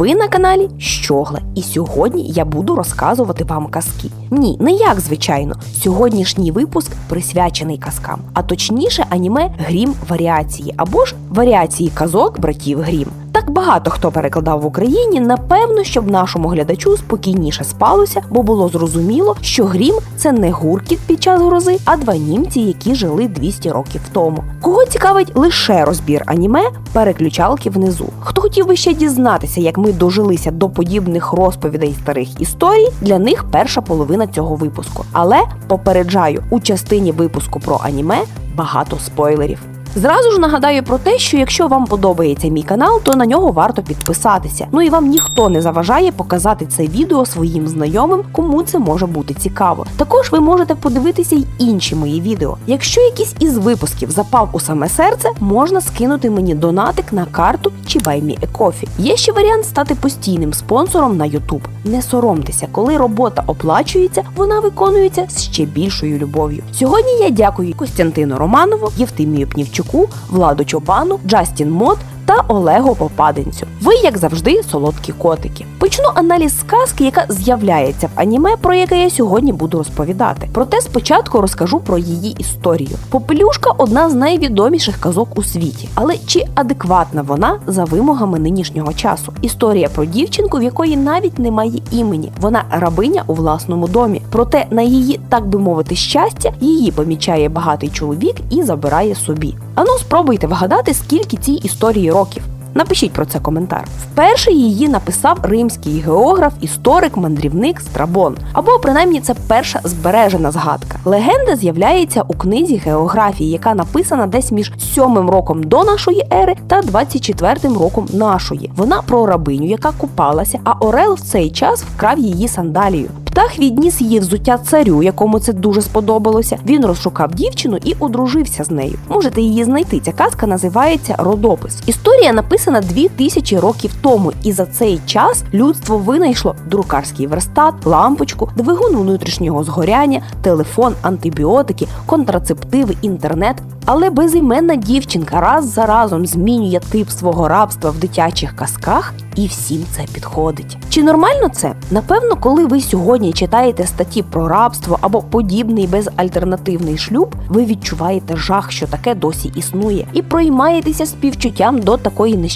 Ви на каналі Щогла, і сьогодні я буду розказувати вам казки. Ні, не як звичайно. Сьогоднішній випуск присвячений казкам, а точніше аніме Грім варіації або ж варіації казок братів Грім. Так багато хто перекладав в Україні, напевно, щоб нашому глядачу спокійніше спалося, бо було зрозуміло, що грім це не гуркіт під час грози, а два німці, які жили 200 років тому. Кого цікавить лише розбір аніме, переключалки внизу. Хто хотів би ще дізнатися, як ми дожилися до подібних розповідей старих історій, для них перша половина цього випуску. Але попереджаю, у частині випуску про аніме багато спойлерів. Зразу ж нагадаю про те, що якщо вам подобається мій канал, то на нього варто підписатися. Ну і вам ніхто не заважає показати це відео своїм знайомим, кому це може бути цікаво. Також ви можете подивитися й інші мої відео. Якщо якийсь із випусків запав у саме серце, можна скинути мені донатик на карту чи BuyMeACoffee. Є ще варіант стати постійним спонсором на YouTube. Не соромтеся, коли робота оплачується, вона виконується з ще більшою любов'ю. Сьогодні я дякую Костянтину Романову, Євтимію Пнівчуку, Владу Чобану, Джастін Мот та Олегу Попаденцю. Ви, як завжди, солодкі котики. Почну аналіз сказки, яка з'являється в аніме, про яке я сьогодні буду розповідати. Проте спочатку розкажу про її історію. Попелюшка одна з найвідоміших казок у світі, але чи адекватна вона за вимогами нинішнього часу? Історія про дівчинку, в якої навіть немає імені. Вона рабиня у власному домі. Проте на її, так би мовити, щастя, її помічає багатий чоловік і забирає собі. Ану, спробуйте вгадати, скільки цій історії років. rock. Напишіть про це коментар. Вперше її написав римський географ, історик, мандрівник Страбон. Або принаймні це перша збережена згадка. Легенда з'являється у книзі географії, яка написана десь між 7 роком до нашої ери та 24 роком нашої. Вона про рабиню, яка купалася, а Орел в цей час вкрав її сандалію. Птах відніс її взуття царю, якому це дуже сподобалося. Він розшукав дівчину і одружився з нею. Можете її знайти. Ця казка називається Родопис. Історія написана дві тисячі років тому, і за цей час людство винайшло друкарський верстат, лампочку, двигун внутрішнього згоряння, телефон, антибіотики, контрацептиви, інтернет. Але безіменна дівчинка раз за разом змінює тип свого рабства в дитячих казках, і всім це підходить. Чи нормально це? Напевно, коли ви сьогодні читаєте статті про рабство або подібний безальтернативний шлюб, ви відчуваєте жах, що таке досі існує, і проймаєтеся співчуттям до такої нещасної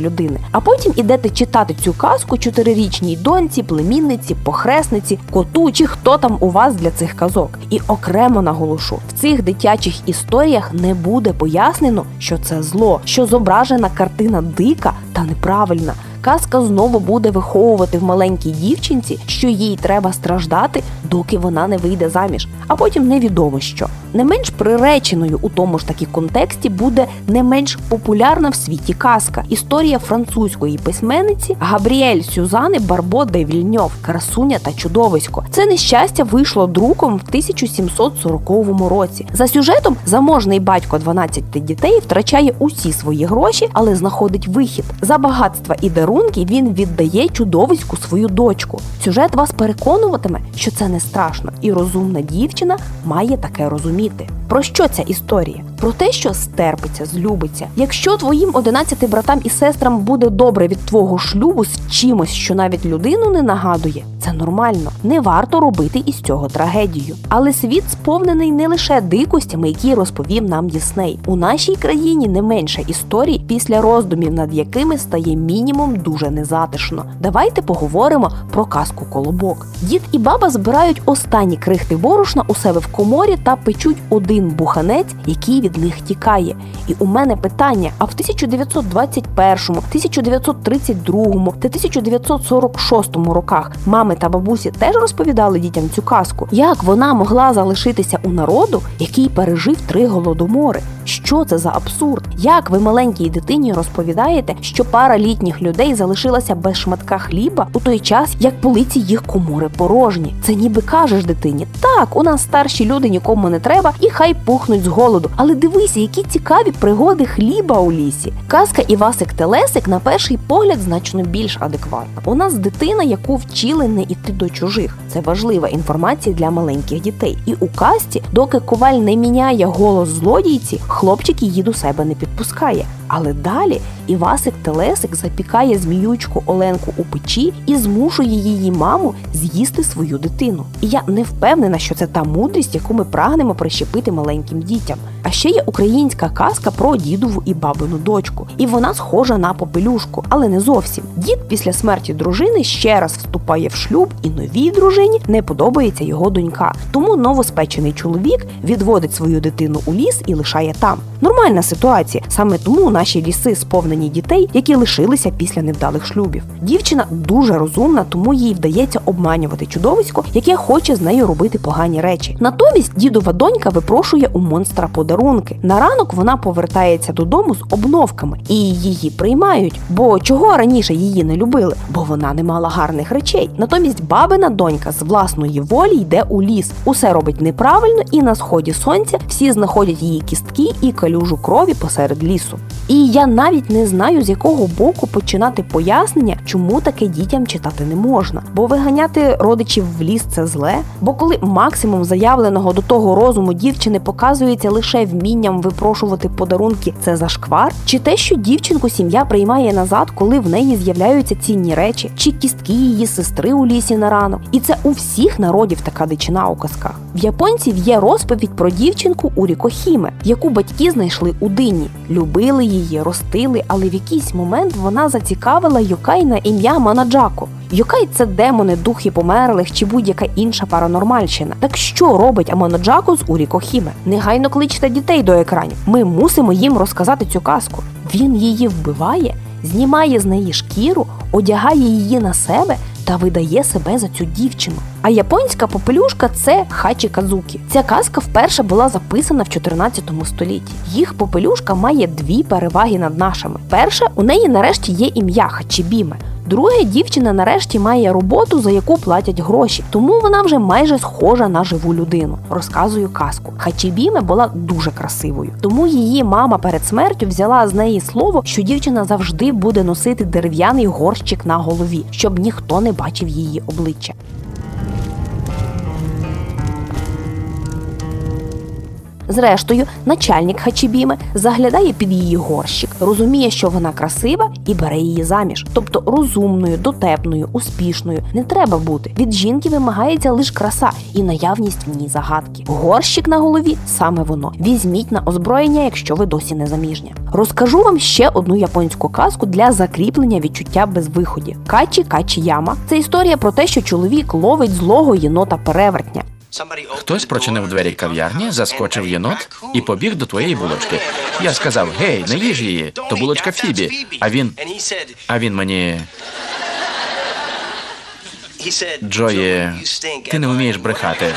людини. А потім ідете читати цю казку чотирирічній доньці, племінниці, похресниці, коту чи хто там у вас для цих казок. І окремо наголошу, в цих дитячих історіях не буде пояснено, що це зло, що зображена картина дика та неправильна. Казка знову буде виховувати в маленькій дівчинці, що їй треба страждати, доки вона не вийде заміж, а потім невідомо що. Не менш приреченою у тому ж таки контексті буде не менш популярна в світі казка історія французької письменниці Габріель Сюзани Барбо де Вільньов Красуня та чудовисько. Це нещастя вийшло друком в 1740 році. За сюжетом заможний батько 12 дітей втрачає усі свої гроші, але знаходить вихід. За багатства і дарунки він віддає чудовиську свою дочку. Сюжет вас переконуватиме, що це не страшно, і розумна дівчина має таке розуміти. Про що ця історія? Про те, що стерпиться, злюбиться. Якщо твоїм 11 братам і сестрам буде добре від твого шлюбу з чимось, що навіть людину не нагадує, це нормально. Не варто робити із цього трагедію. Але світ сповнений не лише дикостями, які розповів нам Дісней. У нашій країні не менше історій, після роздумів, над якими стає мінімум дуже незатишно. Давайте поговоримо про казку колобок. Дід і баба збирають останні крихти борошна у себе в коморі та печуть один буханець, який від них тікає. І у мене питання: а в 1921, 1932 та 1946 роках мами та бабусі теж розповідали дітям цю казку, як вона могла залишитися у народу, який пережив три голодомори. Що це за абсурд? Як ви маленькій дитині розповідаєте, що пара літніх людей залишилася без шматка хліба у той час, як полиці їх комори порожні? Це ніби кажеш дитині, так, у нас старші люди нікому не треба, і хай пухнуть з голоду. Але дивися, які цікаві пригоди хліба у лісі. Казка Івасик Телесик на перший погляд значно більш адекватна. У нас дитина, яку вчили не йти до чужих. Це важлива інформація для маленьких дітей. І у казці, доки коваль не міняє голос злодійці, хлопчик її до себе не підпускає. Але далі Івасик Телесик запікає зміючку Оленку у печі і змушує її маму з'їсти свою дитину. І я не впевнена, що це та мудрість, яку ми прагнемо прищепити маленьким дітям. А ще є українська казка про дідову і бабину дочку, і вона схожа на попелюшку, але не зовсім. Дід після смерті дружини ще раз вступає в шлюб, і новій дружині не подобається його донька. Тому новоспечений чоловік відводить свою дитину у ліс і лишає там. Нормальна ситуація. Саме тому наші ліси сповнені дітей, які лишилися після невдалих шлюбів. Дівчина дуже розумна, тому їй вдається обманювати чудовисько, яке хоче з нею робити погані речі. Натомість дідова донька випрошує у монстра подарунки. На ранок вона повертається додому з обновками і її приймають. Бо чого раніше її не любили? Бо вона не мала гарних речей. Натомість бабина донька з власної волі йде у ліс. Усе робить неправильно, і на сході сонця всі знаходять її кістки і калюжу крові посеред лісу. І я навіть не знаю, з якого боку починати пояснення, чому таке дітям читати не можна. Бо виганяти родичів в ліс це зле. Бо коли максимум заявленого до того розуму дівчини показується лише вмінням випрошувати подарунки, це зашквар, чи те, що дівчинку сім'я приймає назад, коли в неї з'являються цінні речі, чи кістки її сестри у лісі на ранок. І це у всіх народів така дичина у казках. В японців є розповідь про дівчинку Уріко Хіме, яку батьки знайшли у дині, любили її, ростили, але в якийсь момент вона зацікавила Йокай на ім'я Манаджако. Йокай це демони, духи померлих чи будь-яка інша паранормальщина. Так що робить Аманаджако з Уріко Хіме? Негайно кличте дітей до екранів. Ми мусимо їм розказати цю казку. Він її вбиває, знімає з неї шкіру, одягає її на себе та видає себе за цю дівчину. А японська попелюшка це Хачі Казукі. Ця казка вперше була записана в 14 столітті. Їх попелюшка має дві переваги над нашими. Перша, у неї нарешті є ім'я Хачібіме. Друге, дівчина нарешті має роботу, за яку платять гроші, тому вона вже майже схожа на живу людину. Розказую казку. Хачібіме була дуже красивою, тому її мама перед смертю взяла з неї слово, що дівчина завжди буде носити дерев'яний горщик на голові, щоб ніхто не бачив її обличчя. Зрештою, начальник Хачібіми заглядає під її горщик, розуміє, що вона красива, і бере її заміж. Тобто розумною, дотепною, успішною не треба бути. Від жінки вимагається лише краса і наявність в ній загадки. Горщик на голові саме воно. Візьміть на озброєння, якщо ви досі не заміжня. Розкажу вам ще одну японську казку для закріплення відчуття безвиході. Качі Качі Яма це історія про те, що чоловік ловить злого єнота перевертня. Хтось прочинив двері кав'ярні, заскочив єнот і побіг до твоєї булочки. Я сказав: гей, не їж її, то булочка Фібі. А він. А він мені. Джої, ти не вмієш брехати.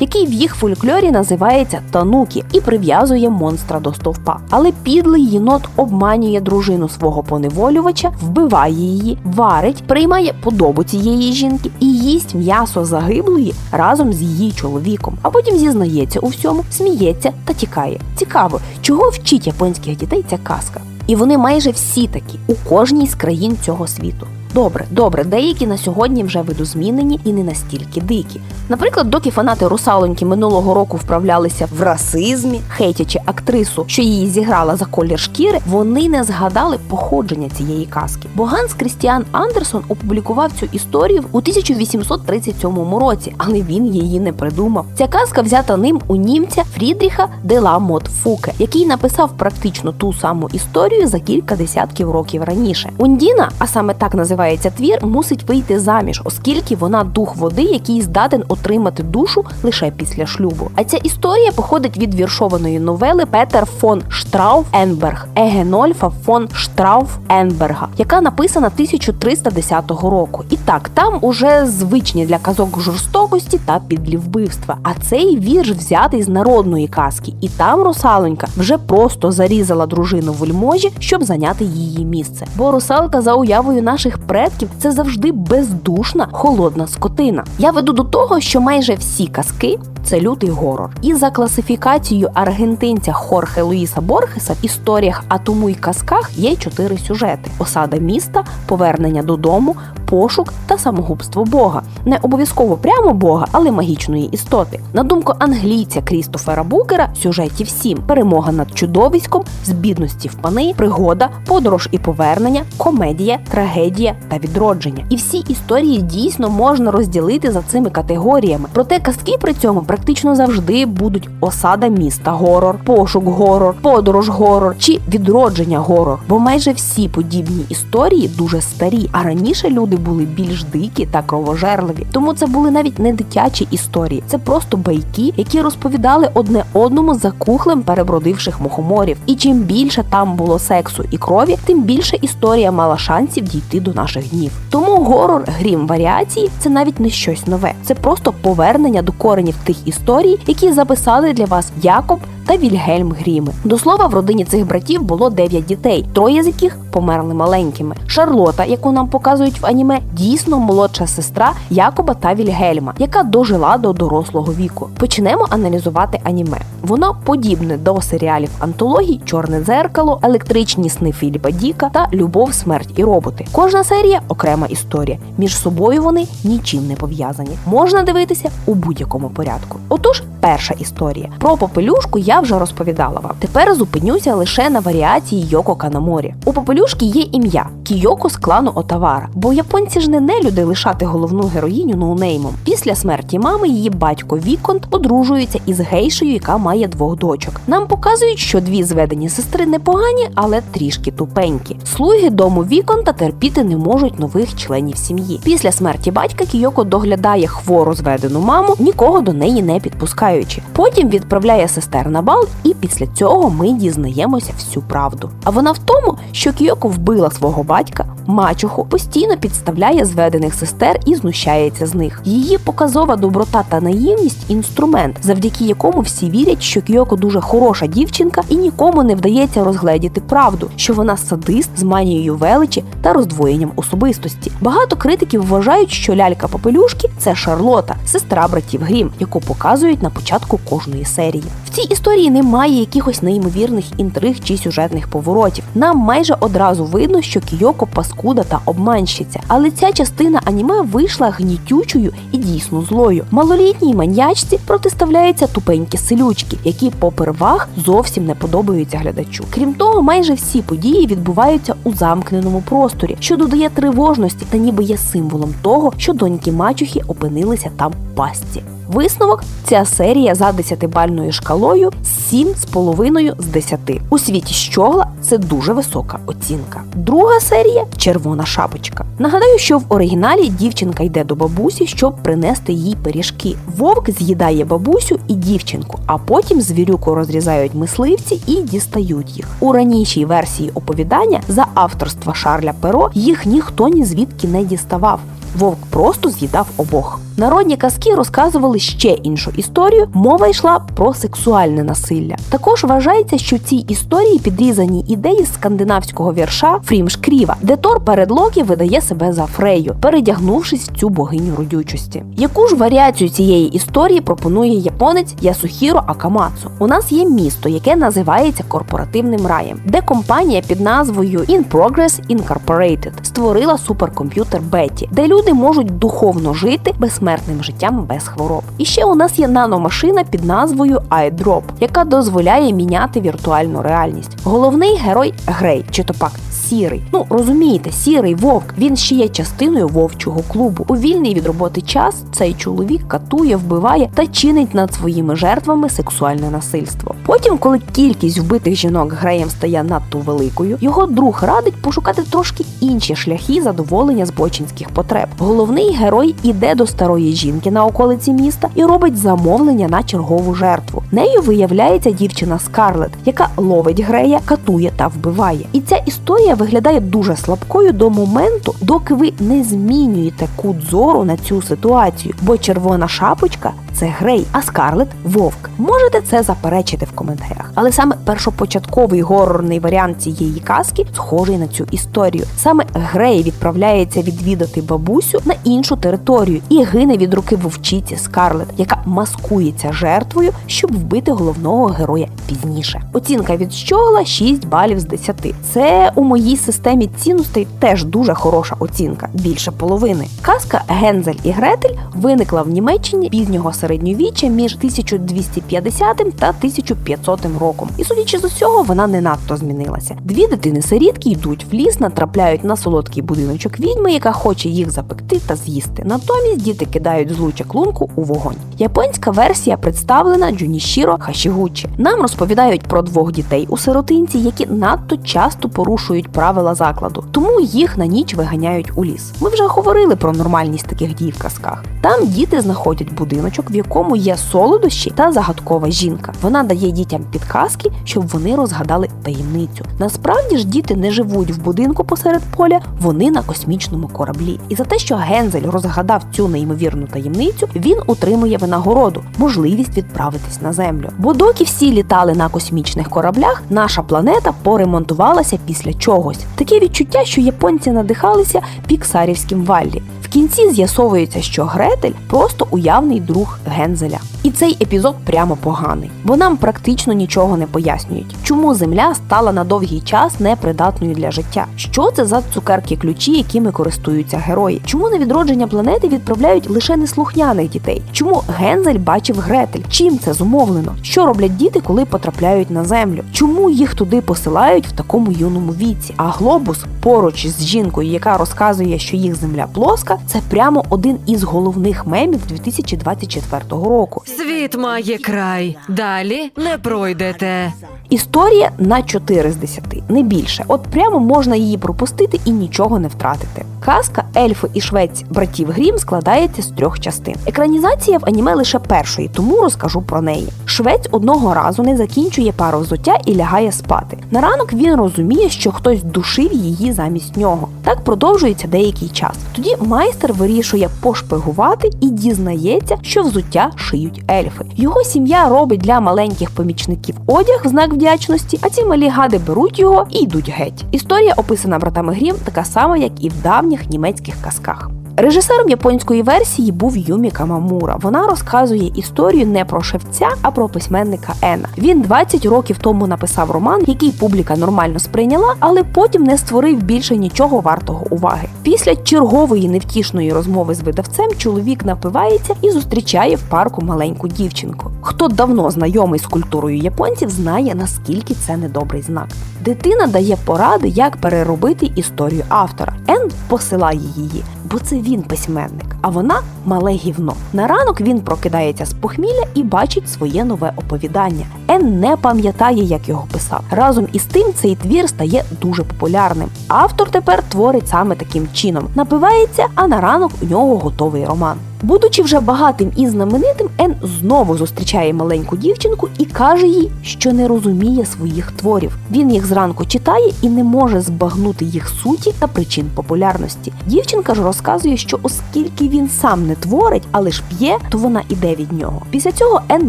Який в їх фольклорі називається танукі і прив'язує монстра до стовпа. Але підлий єнот обманює дружину свого поневолювача, вбиває її, варить, приймає подобу цієї жінки і їсть м'ясо загиблої разом з її чоловіком. А потім зізнається у всьому, сміється та тікає. Цікаво, чого вчить японських дітей ця казка. І вони майже всі такі у кожній з країн цього світу. Добре, добре, деякі на сьогодні вже видозмінені і не настільки дикі. Наприклад, доки фанати русалоньки минулого року вправлялися в расизмі, хейтячи актрису, що її зіграла за колір шкіри, вони не згадали походження цієї казки. Бо Ганс Крістіан Андерсон опублікував цю історію у 1837 році, але він її не придумав. Ця казка взята ним у німця Фрідріха де ла Мот Фуке, який написав практично ту саму історію за кілька десятків років раніше. Ундіна, а саме так називається твір, мусить вийти заміж, оскільки вона дух води, який здатен отримати душу лише після шлюбу. А ця історія походить від віршованої новели Петер фон Штрауф Енберг Егенольфа фон Штрауф Енберга, яка написана 1310 року. І так, там уже звичні для казок жорстокості та підлі вбивства. А цей вірш взятий з народної казки, і там русалонька вже просто зарізала дружину вельможі, щоб зайняти її місце. Бо русалка за уявою наших предків це завжди бездушна холодна скотина. Я веду до того, що майже всі казки. Це лютий горор. І за класифікацією аргентинця Хорхе Луїса Борхеса в історіях а тому й казках є чотири сюжети: осада міста, повернення додому, пошук та самогубство Бога. Не обов'язково прямо Бога, але магічної істоти. На думку англійця Крістофера Букера, сюжетів сім: перемога над чудовиськом, з бідності в пани, пригода, подорож і повернення, комедія, трагедія та відродження. І всі історії дійсно можна розділити за цими категоріями. Проте казки при цьому практично завжди будуть осада міста горор, пошук горор, подорож горор чи відродження горор. Бо майже всі подібні історії дуже старі, а раніше люди були більш дикі та кровожерливі. Тому це були навіть не дитячі історії, це просто байки, які розповідали одне одному за кухлем перебродивших мухоморів. І чим більше там було сексу і крові, тим більше історія мала шансів дійти до наших днів. Тому горор, грім варіації це навіть не щось нове. Це просто повернення до коренів тих історій, які записали для вас Якоб та Вільгельм Гріми. До слова, в родині цих братів було дев'ять дітей, троє з яких померли маленькими. Шарлота, яку нам показують в аніме, дійсно молодша сестра Якоба та Вільгельма, яка дожила до дорослого віку. Почнемо аналізувати аніме. Воно подібне до серіалів антологій Чорне дзеркало, електричні сни Філіпа Діка та Любов, смерть і роботи. Кожна серія окрема історія. Між собою вони нічим не пов'язані. Можна дивитися у будь-якому порядку. Отож, перша історія про попелюшку я вже розповідала вам. Тепер зупинюся лише на варіації Йоко Канаморі. У попелюшки є ім'я Кійоко з клану Отавара, бо японці ж не нелюди лишати головну героїню ноунеймом. Після смерті мами її батько Віконт одружується із гейшею, яка має двох дочок. Нам показують, що дві зведені сестри непогані, але трішки тупенькі. Слуги дому Віконта терпіти не можуть нових членів сім'ї. Після смерті батька Кійоко доглядає хвору зведену маму, нікого до неї не підпускаючи. Потім відправляє сестер на бал, і після цього ми дізнаємося всю правду. А вона в тому, що Кіоко вбила свого батька, мачуху, постійно підставляє зведених сестер і знущається з них. Її показова доброта та наївність інструмент, завдяки якому всі вірять, що Кійоко дуже хороша дівчинка і нікому не вдається розгледіти правду, що вона садист з манією величі та роздвоєнням особистості. Багато критиків вважають, що лялька попелюшки це Шарлота, сестра братів Грім, яку показують на початку кожної серії. В цій історії немає якихось неймовірних інтриг чи сюжетних поворотів. Нам майже одразу видно, що Кійоко паскуда та обманщиця, але ця частина аніме вийшла гнітючою і дійсно злою. Малолітній маньячці протиставляються тупенькі селючки, які попервах зовсім не подобаються глядачу. Крім того, майже всі події відбуваються у замкненому просторі, що додає тривожності та ніби є символом того, що доньки мачухи опинилися там в пастці. Висновок ця серія за 10-бальною шкалою 7,5 з 10. У світі щогла це дуже висока оцінка. Друга серія червона шапочка. Нагадаю, що в оригіналі дівчинка йде до бабусі, щоб принести їй пиріжки. Вовк з'їдає бабусю і дівчинку, а потім звірюку розрізають мисливці і дістають їх. У ранішій версії оповідання за авторства Шарля Перо їх ніхто ні звідки не діставав. Вовк просто з'їдав обох. Народні казки розказували ще іншу історію. Мова йшла про сексуальне насилля. Також вважається, що в цій історії підрізані ідеї скандинавського вірша Фрімшкріва, де Тор перед Локі видає себе за Фрею, передягнувшись в цю богиню родючості. Яку ж варіацію цієї історії пропонує японець Ясухіро Акамацу? У нас є місто, яке називається корпоративним раєм, де компанія під назвою In Progress Incorporated створила суперкомп'ютер Беті, де люди можуть духовно жити безсмертним життям без хвороб. І ще у нас є наномашина під назвою iDrop, яка дозволяє міняти віртуальну реальність. Головний герой Грей, чи то пак сірий. Ну розумієте, сірий вовк. Він ще є частиною вовчого клубу. У вільний від роботи час цей чоловік катує, вбиває та чинить над своїми жертвами сексуальне насильство. Потім, коли кількість вбитих жінок Греєм стає надто великою, його друг радить пошукати трошки інші шляхи задоволення збочинських потреб. Головний герой іде до старої жінки на околиці міста і робить замовлення на чергову жертву. Нею виявляється дівчина Скарлет, яка ловить Грея, катує та вбиває. І ця історія виглядає дуже слабкою до моменту, доки ви не змінюєте кут зору на цю ситуацію, бо червона шапочка це Грей, а Скарлет вовк. Можете це заперечити в коментарях. Але саме першопочатковий горорний варіант цієї казки схожий на цю історію. Саме Грей відправляється відвідати бабусю на іншу територію і гине від руки вовчиці Скарлет, яка маскується жертвою, щоб вбити головного героя пізніше. Оцінка від щогла 6 балів з 10. Це у моїй системі цінностей теж дуже хороша оцінка, більше половини. Казка Гензель і Гретель виникла в Німеччині пізнього середньовіччя між 1250 та 1500 роком. І судячи з усього, вона не надто змінилася. Дві дитини-сирітки йдуть в ліс, натрапляють на солодкий будиночок відьми, яка хоче їх запекти та з'їсти. Натомість діти кидають злу чаклунку у вогонь. Японська версія представлена Джунішіро Хашігучі. Нам розповідають про двох дітей у сиротинці, які надто часто порушують правила закладу, тому їх на ніч виганяють у ліс. Ми вже говорили про нормальність таких дій в казках. Там діти знаходять будиночок, в якому є солодощі та загадкова жінка. Вона дає дітям підказки, щоб вони розгадали таємницю. Насправді ж діти не живуть в будинку посеред поля, вони на космічному кораблі. І за те, що Гензель розгадав цю неймовірну таємницю, він отримує винагороду, можливість відправитись на землю. Бо доки всі літали на космічних кораблях, наша планета поремонтувалася після чогось. Таке відчуття, що японці надихалися піксарівським валлі. Кінці з'ясовується, що Гретель просто уявний друг Гензеля. І цей епізод прямо поганий, бо нам практично нічого не пояснюють, чому земля стала на довгий час непридатною для життя. Що це за цукерки ключі, якими користуються герої? Чому на відродження планети відправляють лише неслухняних дітей? Чому Гензель бачив Гретель? Чим це зумовлено? Що роблять діти, коли потрапляють на землю? Чому їх туди посилають в такому юному віці? А глобус поруч з жінкою, яка розказує, що їх земля плоска, це прямо один із головних мемів 2024 року. Світ має край. Далі не пройдете. Історія на 4 з 10, не більше. От прямо можна її пропустити і нічого не втратити. Казка Ельфи і Швець братів Грім складається з трьох частин. Екранізація в аніме лише першої, тому розкажу про неї. Швець одного разу не закінчує пару взуття і лягає спати. На ранок він розуміє, що хтось душив її замість нього. Так продовжується деякий час. Тоді майстер вирішує пошпигувати і дізнається, що взуття шиють ельфи. Його сім'я робить для маленьких помічників одяг в знак вдячності, а ці малі гади беруть його і йдуть геть. Історія, описана братами Грім, така сама, як і в давніх німецьких казках. Режисером японської версії був Юмі Камамура. Вона розказує історію не про шевця, а про письменника Ена. Він 20 років тому написав роман, який публіка нормально сприйняла, але потім не створив більше нічого вартого уваги. Після чергової невтішної розмови з видавцем чоловік напивається і зустрічає в парку маленьку дівчинку. Хто давно знайомий з культурою японців, знає наскільки це недобрий знак. Дитина дає поради, як переробити історію автора. Ен посилає її, бо це він письменник, а вона мале гівно. На ранок він прокидається з похмілля і бачить своє нове оповідання. Ен не пам'ятає, як його писав. Разом із тим цей твір стає дуже популярним. Автор тепер творить саме таким чином: напивається, а на ранок у нього готовий роман. Будучи вже багатим і знаменитим, Ен знову зустрічає маленьку дівчинку і каже їй, що не розуміє своїх творів. Він їх зранку читає і не може збагнути їх суті та причин популярності. Дівчинка ж розказує, що оскільки він сам не творить, а лиш п'є, то вона іде від нього. Після цього Ен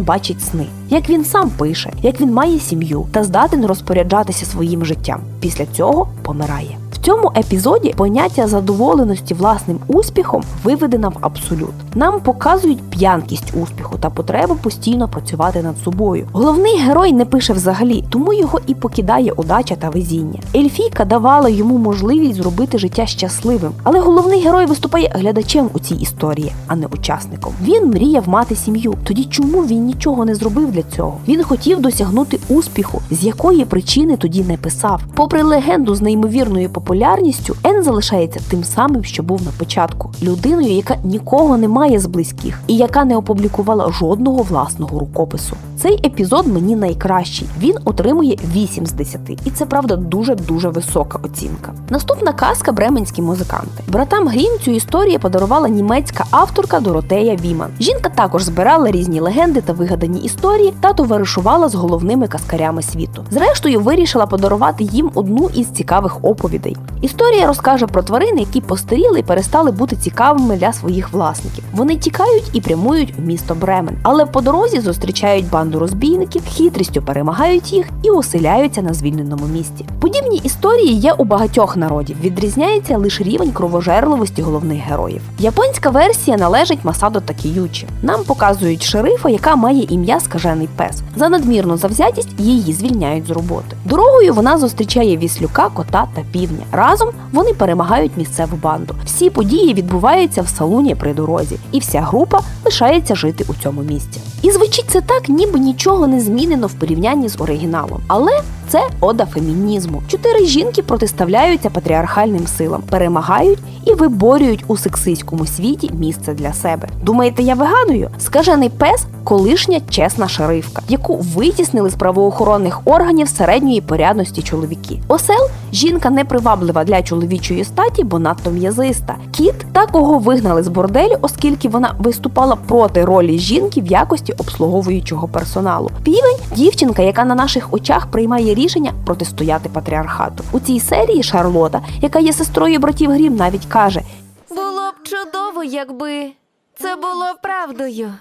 бачить сни, як він сам пише, як він має сім'ю та здатен розпоряджатися своїм життям. Після цього помирає. В цьому епізоді поняття задоволеності власним успіхом виведено в абсолют. Нам показують п'янкість успіху та потребу постійно працювати над собою. Головний герой не пише взагалі, тому його і покидає удача та везіння. Ельфійка давала йому можливість зробити життя щасливим, але головний герой виступає глядачем у цій історії, а не учасником. Він мріяв мати сім'ю. Тоді чому він нічого не зробив для цього? Він хотів досягнути успіху, з якої причини тоді не писав. Попри легенду з неймовірною популярністю, Ен залишається тим самим, що був на початку людиною, яка нікого не має немає з близьких і яка не опублікувала жодного власного рукопису. Цей епізод мені найкращий. Він отримує 8 з 10. І це правда дуже дуже висока оцінка. Наступна казка Бременські музиканти. Братам Грім цю історію подарувала німецька авторка Доротея Віман. Жінка також збирала різні легенди та вигадані історії та товаришувала з головними казкарями світу. Зрештою, вирішила подарувати їм одну із цікавих оповідей. Історія розкаже про тварин, які постаріли і перестали бути цікавими для своїх власників. Вони тікають і прямують у місто Бремен, але по дорозі зустрічають банду розбійників, хитрістю перемагають їх і оселяються на звільненому місці. Подібні історії є у багатьох народів. Відрізняється лише рівень кровожерливості головних героїв. Японська версія належить Масадо Такіючі. Нам показують шерифа, яка має ім'я скажений пес. За надмірну завзятість її звільняють з роботи. Дорогою вона зустрічає віслюка, кота та півня. Разом вони перемагають місцеву банду. Всі події відбуваються в салуні при дорозі, і вся група лишається жити у цьому місці. І звучить це так, ніби нічого не змінено в порівнянні з оригіналом. Але це ода фемінізму. Чотири жінки протиставляються патріархальним силам, перемагають і виборюють у сексистському світі місце для себе. Думаєте, я вигадую? Скажений пес колишня чесна шерифка, яку витіснили з правоохоронних органів середньої порядності чоловіки. Осел жінка неприваблива для чоловічої статі, бо надто м'язиста. Кіт та кого вигнали з борделю, оскільки вона виступала проти ролі жінки в якості обслуговуючого персоналу. Півень дівчинка, яка на наших очах приймає рішення протистояти патріархату. У цій серії Шарлота, яка є сестрою братів Грім, навіть каже: Було б чудово, якби це було правдою.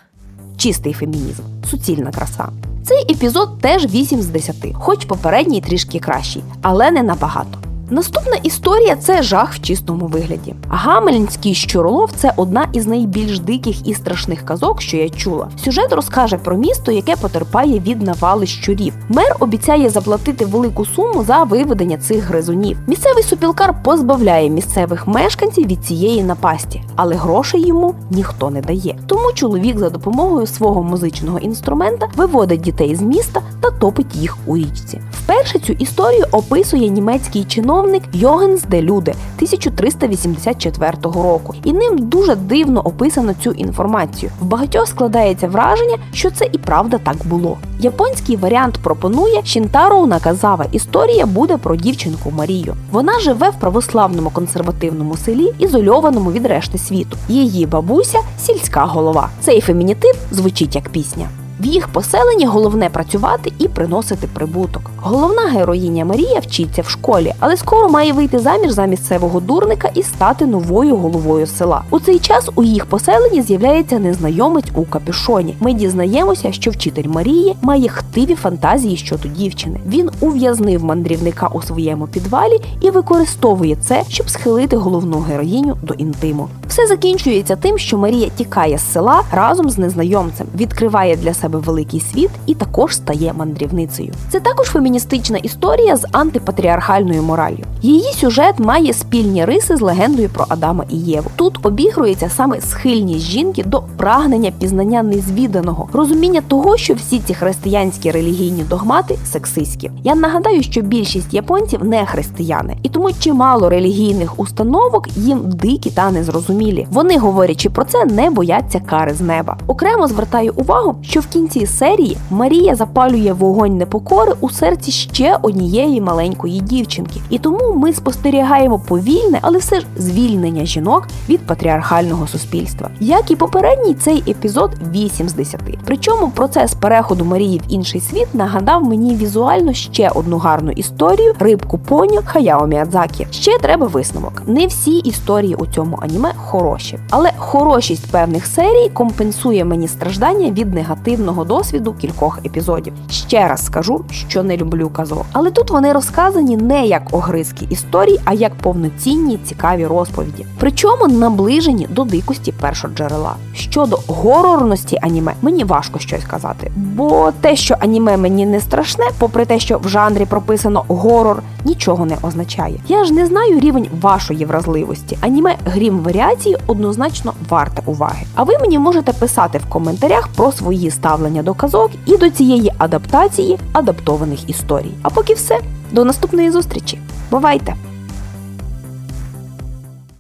чистий фемінізм, суцільна краса. Цей епізод теж 8 з 10, хоч попередній трішки кращий, але не набагато. Наступна історія це жах в чистому вигляді. Гамельнський щуролов це одна із найбільш диких і страшних казок, що я чула. Сюжет розкаже про місто, яке потерпає від навали щурів. Мер обіцяє заплатити велику суму за виведення цих гризунів. Місцевий супілкар позбавляє місцевих мешканців від цієї напасті, але грошей йому ніхто не дає. Тому чоловік за допомогою свого музичного інструмента виводить дітей з міста та топить їх у річці. Вперше цю історію описує німецький чиновник Йогенс де Люде 1384 року, і ним дуже дивно описано цю інформацію. В багатьох складається враження, що це і правда так було. Японський варіант пропонує Шінтаро Наказава. Історія буде про дівчинку Марію. Вона живе в православному консервативному селі, ізольованому від решти світу. Її бабуся сільська голова. Цей фемінітив звучить як пісня. В їх поселенні головне працювати і приносити прибуток. Головна героїня Марія вчиться в школі, але скоро має вийти заміж за місцевого дурника і стати новою головою села. У цей час у їх поселенні з'являється незнайомець у капюшоні. Ми дізнаємося, що вчитель Марії має хтиві фантазії щодо дівчини. Він ув'язнив мандрівника у своєму підвалі і використовує це, щоб схилити головну героїню до інтиму. Все закінчується тим, що Марія тікає з села разом з незнайомцем, відкриває для себе великий світ і також стає мандрівницею. Це також феміністична історія з антипатріархальною мораллю. Її сюжет має спільні риси з легендою про Адама і Єву. Тут обігрується саме схильність жінки до прагнення пізнання незвіданого, розуміння того, що всі ці християнські релігійні догмати сексистські. Я нагадаю, що більшість японців не християни, і тому чимало релігійних установок їм дикі та незрозумілі. Вони, говорячи про це, не бояться кари з неба. Окремо звертаю увагу, що в кінці серії Марія запалює вогонь непокори у серці ще однієї маленької дівчинки, і тому ми спостерігаємо повільне, але все ж звільнення жінок від патріархального суспільства. Як і попередній, цей епізод 8 з 10. Причому процес переходу Марії в інший світ нагадав мені візуально ще одну гарну історію рибку поню Хаяо Міядзакі. Ще треба висновок. Не всі історії у цьому аніме хороші, але хорошість певних серій компенсує мені страждання від негативного досвіду кількох епізодів. Ще раз скажу, що не люблю казок, але тут вони розказані не як огризки історій, а як повноцінні цікаві розповіді. Причому наближені до дикості першоджерела. Щодо горорності аніме, мені важко щось казати, бо те, що аніме мені не страшне, попри те, що в жанрі прописано горор, нічого не означає. Я ж не знаю рівень вашої вразливості. Аніме грім варіації однозначно варте уваги. А ви мені можете писати в коментарях про свої ставлення до казок і до цієї адаптації адаптованих історій. А поки все, до наступної зустрічі. Бувайте!